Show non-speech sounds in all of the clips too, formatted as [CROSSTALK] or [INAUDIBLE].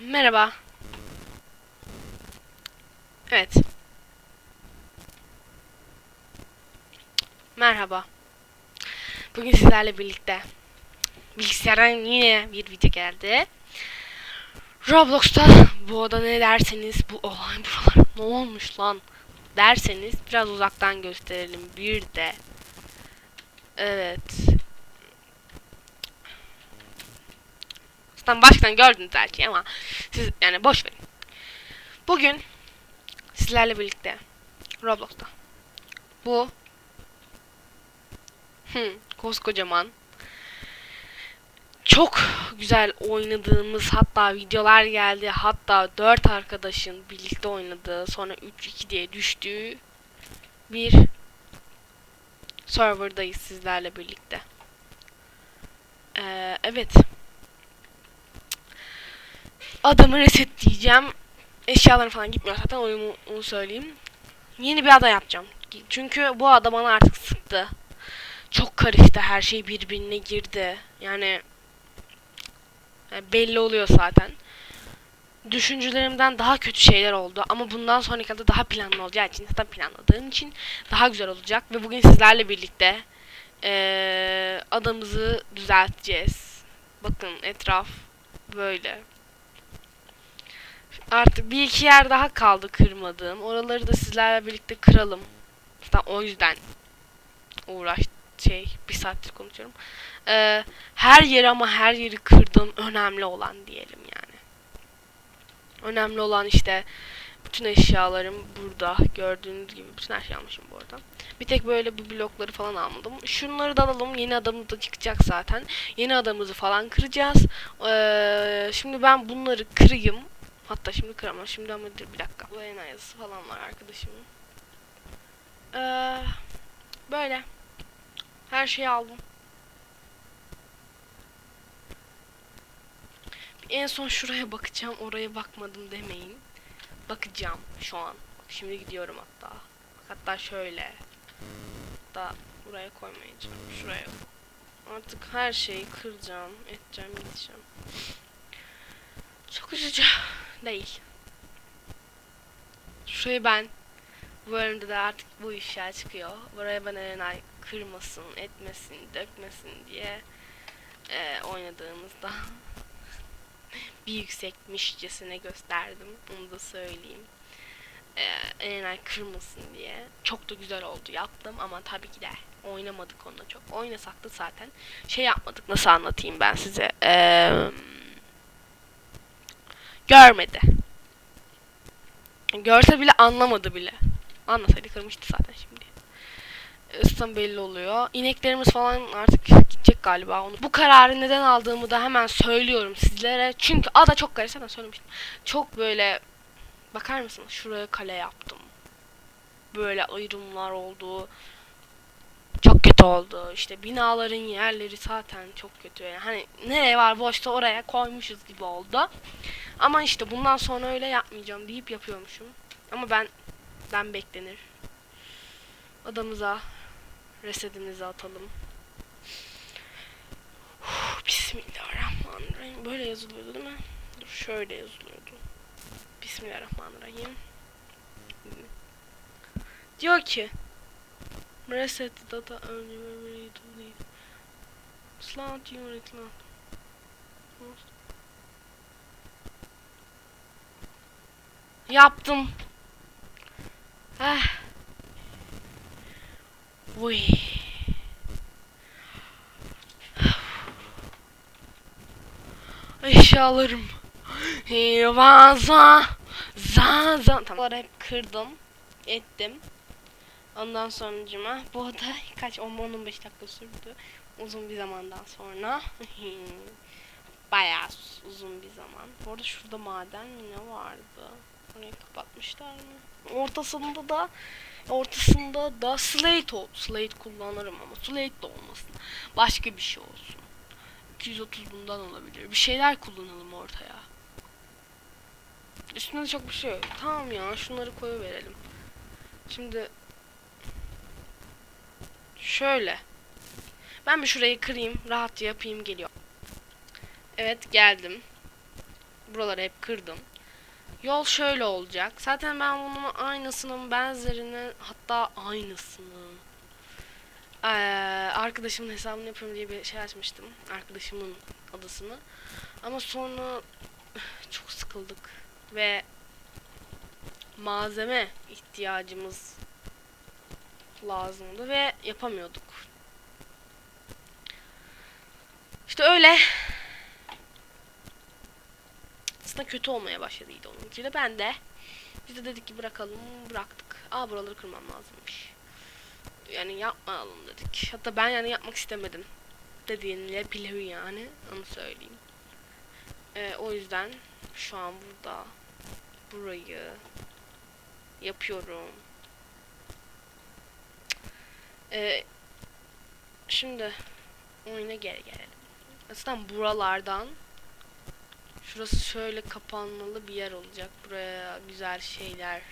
Merhaba. Evet. Merhaba. Bugün sizlerle birlikte bilgisayardan yine bir video geldi. Roblox'ta bu oda ne derseniz bu olay buralar ne olmuş lan derseniz biraz uzaktan gösterelim bir de. Evet. Zaten baştan gördünüz belki ama siz yani boş verin. Bugün sizlerle birlikte Roblox'ta bu hı, koskocaman çok güzel oynadığımız hatta videolar geldi hatta 4 arkadaşın birlikte oynadığı sonra 3-2 diye düştüğü bir serverdayız sizlerle birlikte. Ee, evet. Adamı resetleyeceğim. Eşyaları falan gitmiyor zaten oyunu onu söyleyeyim. Yeni bir ada yapacağım. Çünkü bu ada bana artık sıktı. Çok karıştı her şey birbirine girdi. Yani, yani belli oluyor zaten. Düşüncelerimden daha kötü şeyler oldu ama bundan sonraki ada daha planlı olacağı için zaten planladığım için daha güzel olacak ve bugün sizlerle birlikte eee, adamızı düzelteceğiz. Bakın etraf böyle. Artık bir iki yer daha kaldı kırmadığım. Oraları da sizlerle birlikte kıralım. Zaten o yüzden uğraş şey bir saattir konuşuyorum. Ee, her yeri ama her yeri kırdım önemli olan diyelim yani. Önemli olan işte bütün eşyalarım burada. Gördüğünüz gibi bütün her şeyi almışım bu arada. Bir tek böyle bu blokları falan almadım. Şunları da alalım. Yeni adamımız da çıkacak zaten. Yeni adamımızı falan kıracağız. Ee, şimdi ben bunları kırayım. Hatta şimdi kıramam. Şimdi ama bir dakika. Bu en yazısı falan var arkadaşımın. Ee, böyle. Her şeyi aldım. En son şuraya bakacağım. Oraya bakmadım demeyin. Bakacağım şu an. Şimdi gidiyorum hatta. Hatta şöyle. Hatta buraya koymayacağım. Şuraya. Artık her şeyi kıracağım, edeceğim, gideceğim. Çok üzücü değil. Şurayı ben bu bölümde de artık bu işler çıkıyor. Buraya ben Erenay kırmasın, etmesin, dökmesin diye e, oynadığımızda [LAUGHS] bir yüksekmişçesine gösterdim. Onu da söyleyeyim. E, Erenay kırmasın diye. Çok da güzel oldu yaptım ama tabii ki de oynamadık onunla çok. Oynasak da zaten şey yapmadık. Nasıl anlatayım ben size? Eee görmedi. Görse bile anlamadı bile. Anlasaydı kırmıştı zaten şimdi. Isıtan belli oluyor. İneklerimiz falan artık gidecek galiba onu. Bu kararı neden aldığımı da hemen söylüyorum sizlere. Çünkü ada çok karıştı ben söylemiştim. Çok böyle bakar mısınız? Şuraya kale yaptım. Böyle ayrımlar oldu. Çok kötü oldu. İşte binaların yerleri zaten çok kötü. Yani hani nereye var boşta oraya koymuşuz gibi oldu. Ama işte bundan sonra öyle yapmayacağım deyip yapıyormuşum. Ama ben ben beklenir. Adamıza resetimizi atalım. Bismillahirrahmanirrahim. Böyle yazılıyordu değil mi? Dur şöyle yazılıyordu. Bismillahirrahmanirrahim. Diyor ki Reset data only memory to leave. Slant unit lan. Yaptım. Eh. Uy. Eşyalarım. Vaza. Za za. Tamam. Hep kırdım. Ettim. Ondan sonucuma bu da kaç 10-15 dakika sürdü. Uzun bir zamandan sonra. [LAUGHS] Bayağı uzun bir zaman. Bu arada şurada maden mi ne vardı? Orayı kapatmışlar mı? Ortasında da ortasında da slate oldu. Slate kullanırım ama slate de olmasın. Başka bir şey olsun. 230 bundan olabilir. Bir şeyler kullanalım ortaya. Üstünde çok bir şey yok. Tamam ya şunları koyu verelim. Şimdi şöyle. Ben bir şurayı kırayım, rahat yapayım geliyor. Evet geldim. Buraları hep kırdım. Yol şöyle olacak. Zaten ben bunun aynısının benzerini hatta aynısını ee, arkadaşımın hesabını yapıyorum diye bir şey açmıştım. Arkadaşımın adısını. Ama sonra çok sıkıldık ve malzeme ihtiyacımız lazımdı ve yapamıyorduk. İşte öyle. Aslında kötü olmaya başladıydı onunki de. Ben de biz de dedik ki bırakalım. Bıraktık. Aa buraları kırmam lazımmış. Yani yapmayalım dedik. Hatta ben yani yapmak istemedim. Dediğinle bilir yani. Onu söyleyeyim. Ee, o yüzden şu an burada burayı yapıyorum. Ee, şimdi oyuna geri gelelim. Aslında buralardan şurası şöyle kapanmalı bir yer olacak. Buraya güzel şeyler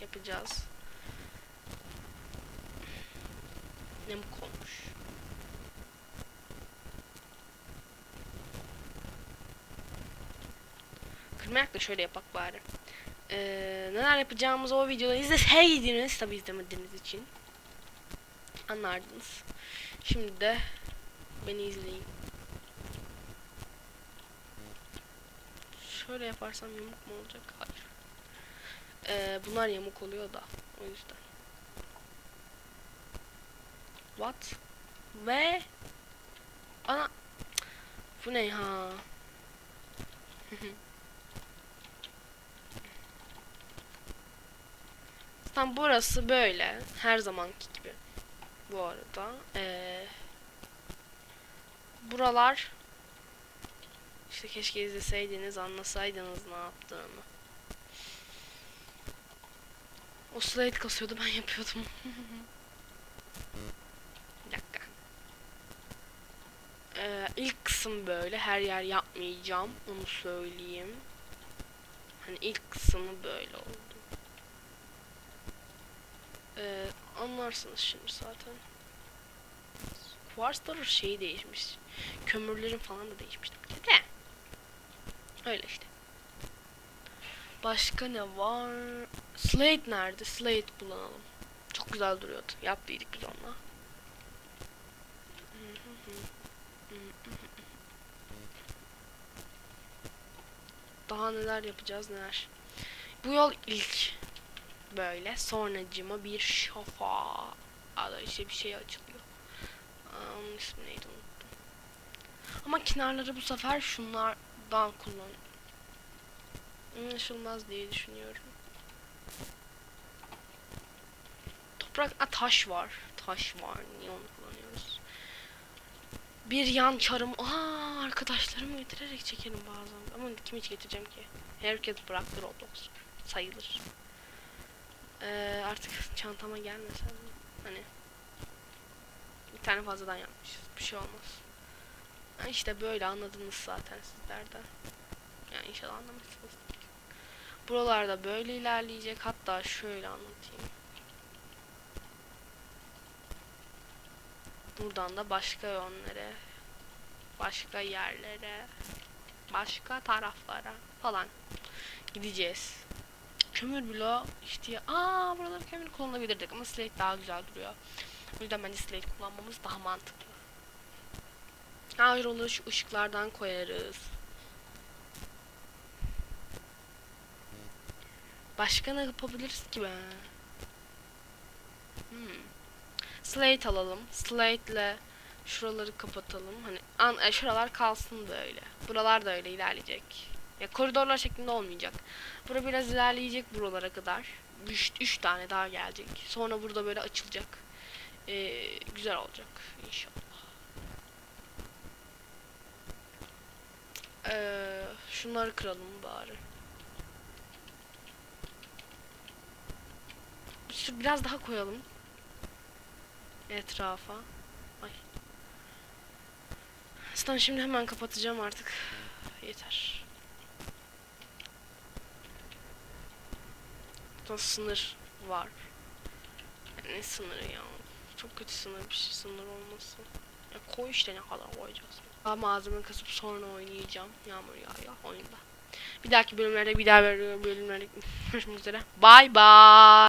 yapacağız. Ne bu olmuş. Kırmayak da şöyle yapak bari. Ee, neler yapacağımızı o videoda izleseydiniz tabi izlemediğiniz için anlardınız. Şimdi de beni izleyin. Şöyle yaparsam yamuk mu olacak? Hayır. Ee, bunlar yamuk oluyor da o yüzden. What? Ve ana bu ne ha? [LAUGHS] Tam burası böyle. Her zamanki gibi. Bu arada. Ee, buralar işte keşke izleseydiniz anlasaydınız ne yaptığımı. O slide kasıyordu ben yapıyordum. [LAUGHS] Bir dakika. Ee, ilk kısım böyle her yer yapmayacağım onu söyleyeyim. Hani ilk kısmı böyle oldu. Ee, anlarsınız şimdi zaten. Quartzların şeyi değişmiş. Kömürlerin falan da değişmiş. De. Öyle işte. Başka ne var? Slate nerede? Slate kullanalım. Çok güzel duruyordu. Yaptıydık biz onunla. Daha neler yapacağız neler. Bu yol ilk böyle. Sonracıma bir şafa. Ada işte bir şey açılıyor. Aa, onun ismi neydi unuttum. Ama kenarları bu sefer şunlardan kullan. Anlaşılmaz diye düşünüyorum. Toprak, a, taş var. Taş var. Niye onu kullanıyoruz? Bir yan çarım. Aa, arkadaşlarımı getirerek çekelim bazen. Ama kim hiç getireceğim ki? Herkes bıraktı Roblox. Sayılır. Ee, artık çantama gelmesen hani bir tane fazladan yapmışız. Bir şey olmaz. İşte böyle anladınız zaten sizlerden. Yani inşallah anlamışsınız. Buralarda böyle ilerleyecek. Hatta şöyle anlatayım. Buradan da başka yönlere, başka yerlere, başka taraflara falan gideceğiz. Kömür bloğu işte aa buraları kömür kullanabilirdik ama slate daha güzel duruyor. O yüzden bence slate kullanmamız daha mantıklı. Hayır ışıklardan koyarız. Başka ne yapabiliriz ki be? Hmm. Slate alalım. Slate ile şuraları kapatalım. Hani an, e, şuralar kalsın böyle. Buralar da öyle ilerleyecek. Ya koridorlar şeklinde olmayacak. Bura biraz ilerleyecek buralara kadar. 3 tane daha gelecek. Sonra burada böyle açılacak. Ee, güzel olacak inşallah. Ee, şunları kıralım bari. Şu biraz daha koyalım. Etrafa. Ay. Aslında şimdi hemen kapatacağım artık. Yeter. Burada sınır var. Ya ne sınırı ya? Çok kötü sınır bir şey sınır olmasın. Ya koy işte ne kadar koyacağız. Daha malzeme kasıp sonra oynayacağım. Yağmur yağıyor oyunda. Bir dahaki bölümlerde bir daha bölümlerde görüşmek üzere. Bay bay.